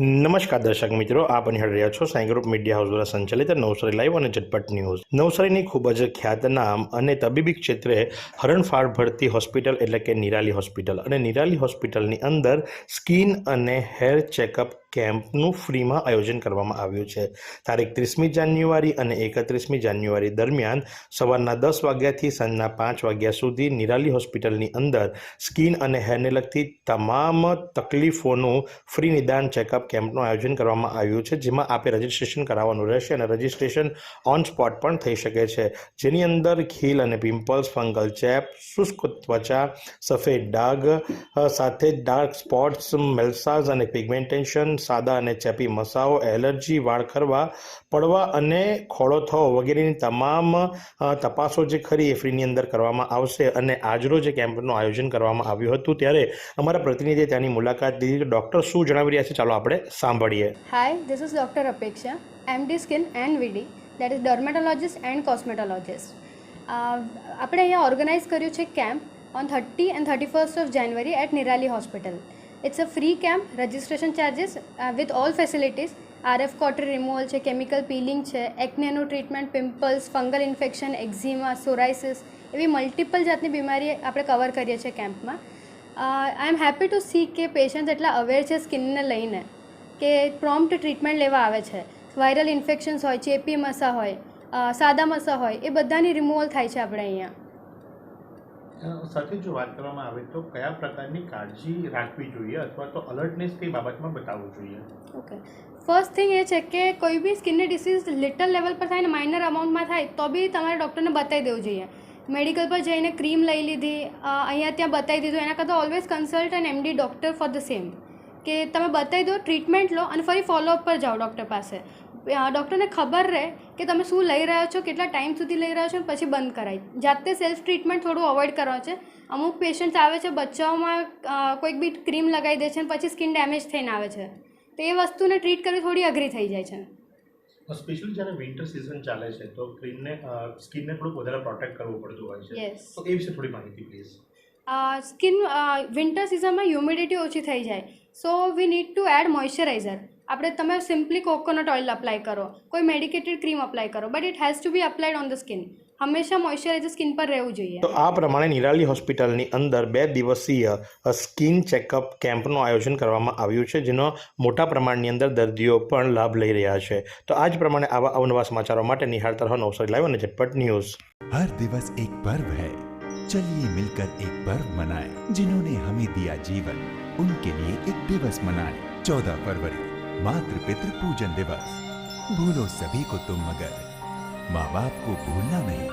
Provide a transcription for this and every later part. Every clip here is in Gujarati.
નમસ્કાર દર્શક મિત્રો, આપ નિહાળી રહ્યા છો સાઈ ગ્રુપ મીડિયા હાઉસ દ્વારા સંચાલિત નવસારી લાઈવ અને ઝટપટ ન્યૂઝ. નવસારીની ખૂબ જ ખ્યાતનામ અને તબીબી ક્ષેત્રે હરણફાળ ભરતી હોસ્પિટલ એટલે કે નિરાલી હોસ્પિટલ. અને નિરાલી હોસ્પિટલની અંદર સ્કિન અને હેર ચેકઅપ કેમ્પનું ફ્રીમાં આયોજન કરવામાં આવ્યું છે. તારીખ ત્રીસમી જાન્યુઆરી અને એકત્રીસમી જાન્યુઆરી દરમિયાન સવારના દસ વાગ્યાથી સાંજના પાંચ વાગ્યા સુધી નિરાલી હોસ્પિટલની અંદર સ્કિન અને હેરને લગતી તમામ તકલીફોનું ફ્રી નિદાન ચેકઅપ કેમ્પનું આયોજન કરવામાં આવ્યું છે, જેમાં આપે રજિસ્ટ્રેશન કરાવવાનું રહેશે અને રજિસ્ટ્રેશન ઓન સ્પોટ પણ થઈ શકે છે. જેની અંદર ખીલ અને પિમ્પલ્સ, ફંગલ ચેપ, શુષ્ક ત્વચા, સફેદ ડાઘ સાથે ડાર્ક સ્પોટ્સ, મેલ્સાઝ અને પિગમેન્ટેશન સાદા અને ચેપી મસાઓ એલર્જી વાળ ખરવા પડવા અને ખોળો થવો વગેરેની તમામ તપાસો જે ખરી એ ફ્રીની અંદર કરવામાં આવશે અને આજરોજ જે કેમ્પનું આયોજન કરવામાં આવ્યું હતું ત્યારે અમારા પ્રતિનિધિએ ત્યાંની મુલાકાત લીધી. ડૉક્ટર શું જણાવી રહ્યા છે? ચાલો આપણે સાંભળીએ. Hi this is doctor Apeksha MD skin and VD that is dermatologist and. Uh, આપણે અહીંયા ઓર્ગેનાઇઝ કર્યું છે camp on thirty and thirty first of January at Nirali hospital it's a free camp registration charges with all facilities RF cautery removal છે કેમિકલ પીલિંગ છે એક્નેનું treatment pimples fungal infection eczema psoriasis એવી મલ્ટિપલ જાતની બીમારી આપણે કવર કરીએ છીએ કેમ્પમાં I am happy two see કે પેશન્ટ એટલા અવેર છે સ્કિનને લઈને કે પ્રોમ્પ્ટ ટ્રીટમેન્ટ લેવા આવે છે. વાયરલ ઇન્ફેક્શન્સ હોય, ચેપી મસા હોય સાદા મસા હોય, એ બધાની રિમૂવલ થાય છે આપણે અહીંયા. સાથે જો વાત કરવામાં આવે તો કયા પ્રકારની કાળજી રાખવી જોઈએ અથવા તો અલર્ટનેસ કઈ બાબતમાં બતાવવું જોઈએ? ઓકે ફર્સ્ટ થિંગ એ છે કે કોઈ બી સ્કિનની ડિસીઝ લિટલ લેવલ પર થાય ને માઇનર અમાઉન્ટમાં થાય, તો બી તમારે ડૉક્ટરને બતાવી દેવું જોઈએ. મેડિકલ પર જઈને ક્રીમ લઈ લીધી અહીંયા ત્યાં બતાવી દીધું, એના કરતાં always consult an MD doctor for the same કે તમે બતાવી દો ટ્રીટમેન્ટ લો અને ફરી ફોલોઅપ પર જાઓ ડૉક્ટર પાસે. ડૉક્ટરને ખબર રહે કે તમે શું લઈ રહ્યા છો કેટલા ટાઈમ સુધી લઈ રહ્યા છો પછી બંધ કરાય. જાતે સેલ્ફ ટ્રીટમેન્ટ થોડું અવોઇડ કરવાનું છે. અમુક પેશન્ટ્સ આવે છે બચ્ચાઓમાં કોઈક બી ક્રીમ લગાવી દે છે અને પછી સ્કિન ડેમેજ થઈને આવે છે. તો એ વસ્તુને ટ્રીટ કરવી થોડી અઘરી થઈ જાય છે. સ્પેશિયલી જ્યારે વિન્ટર સિઝન ચાલે છે તો ક્રીમને સ્કિનને થોડુંક વધારે પ્રોટેક્ટ કરવું પડતું હોય છે. તો એ વિશે થોડી માહિતી પ્લીઝ સ્કિન વિન્ટર સિઝનમાં હ્યુમિડિટી ઓછી થઈ જાય. So we need to add moisturizer. આપણે તમે સિમ્પલી કોકોનટ ઓઇલ અપ્લાય કરો. કોઈ મેડિકેટેડ ક્રીમ અપ્લાય કરો. But it has to be applied on the skin. હંમેશા મોઇશ્ચરાઇઝર સ્કિન પર રહેવું જોઈએ. તો આ પ્રમાણે નિરાલી હોસ્પિટલની અંદર બે દિવસીય સ્કિન ચેકઅપ કેમ્પનું આયોજન કરવામાં આવ્યું છે જેનો મોટા પ્રમાણની અંદર દર્દીઓ પણ લાભ લઈ રહ્યા છે. તો આ જ પ્રમાણે આવા અવનવા સમાચારો માટે નિહાળતા રહો નવસારી લાવ્યો અને ઝટપટ ન્યૂઝ. હર દિવસ એક પર્વ હૈ. चलिए मिलकर एक पर्व मनाएँ जिन्होंने हमें दिया जीवन उनके लिए एक दिवस मनाएँ चौदह फरवरी मातृ पितृ पूजन दिवस भूलो सभी को तुम मगर माँ बाप को भूलना नहीं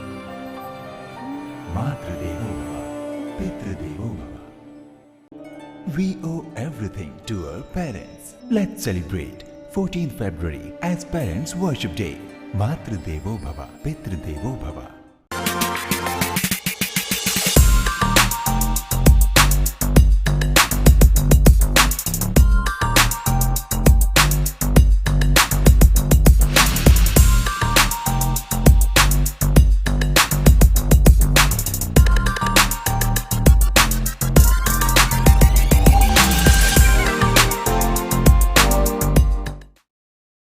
मातृदेवो भव पितृदेवो भव We owe everything to our parents. Let's celebrate 14th February as Parents Worship Day. Matru Devo Bhava, Pitru Devo Bhava.